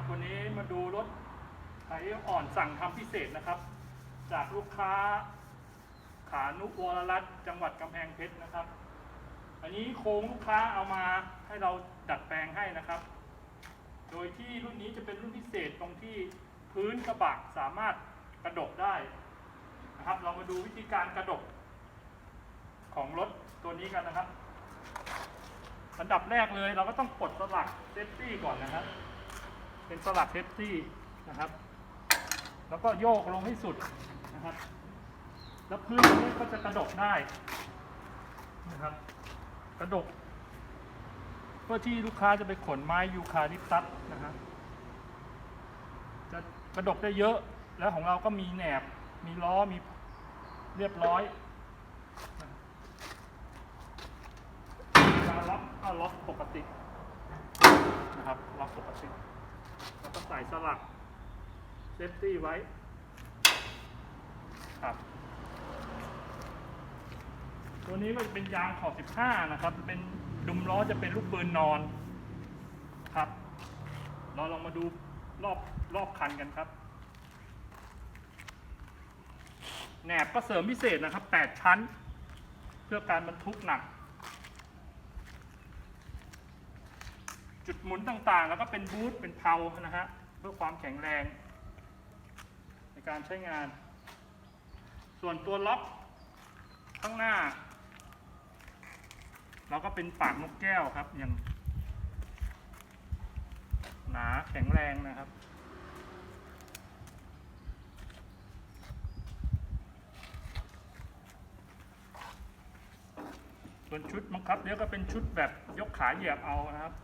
ครับวันนี้มาดูรถไถอ่อนสั่งทำพิเศษนะครับ จากลูกค้าขานุวรรัตน์จังหวัดกำแพงเพชรนะครับ อันนี้โครงลูกค้าเอามาให้เราดัดแปลงให้นะครับ โดยที่รุ่นนี้จะเป็นรุ่นพิเศษตรงที่พื้นกระบะสามารถกระดกได้นะครับ เรามาดูวิธีการกระดกของรถตัวนี้กันนะครับอันดับแรกเลยเราก็ต้องปลดสลักเซฟตี้ก่อนนะครับ เป็นสลักเซฟตี้นะครับ แล้วก็โยกลงให้สุดนะครับ แล้วพื้นตรงนี้ก็จะกระดกได้นะครับ กระดก เพื่อที่ลูกค้าจะไปขนไม้ยูคาลิปตัสนะครับจะกระดกได้เยอะแล้วของเราก็มีแหนบ มีล้อมีเรียบร้อยเวลาล็อกก็ล็อกปกตินะครับล็อกปกติ แล้วก็ใส่สลักเซฟตี้ไว้ ครับ ตัวนี้ก็จะเป็นยางขอบ 15 นะครับ เป็นดุมล้อจะเป็นลูกปืนนอน ครับ เราลองมาดูรอบรอบคันกันครับ แหนบก็เสริมพิเศษนะครับ 8 ชั้น เพื่อการบรรทุกหนัก จุดหมุนต่างๆ แล้วก็เป็นบูทเป็นเพลานะฮะเพื่อความแข็งแรง ในการใช้งาน ส่วนตัวล็อกข้างหน้า เราก็เป็นปากนกแก้วครับอย่างหนาแข็งแรงนะครับส่วนชุดบังคับเดี๋ยวก็เป็นชุดแบบยกขาเหยียบเอานะครับ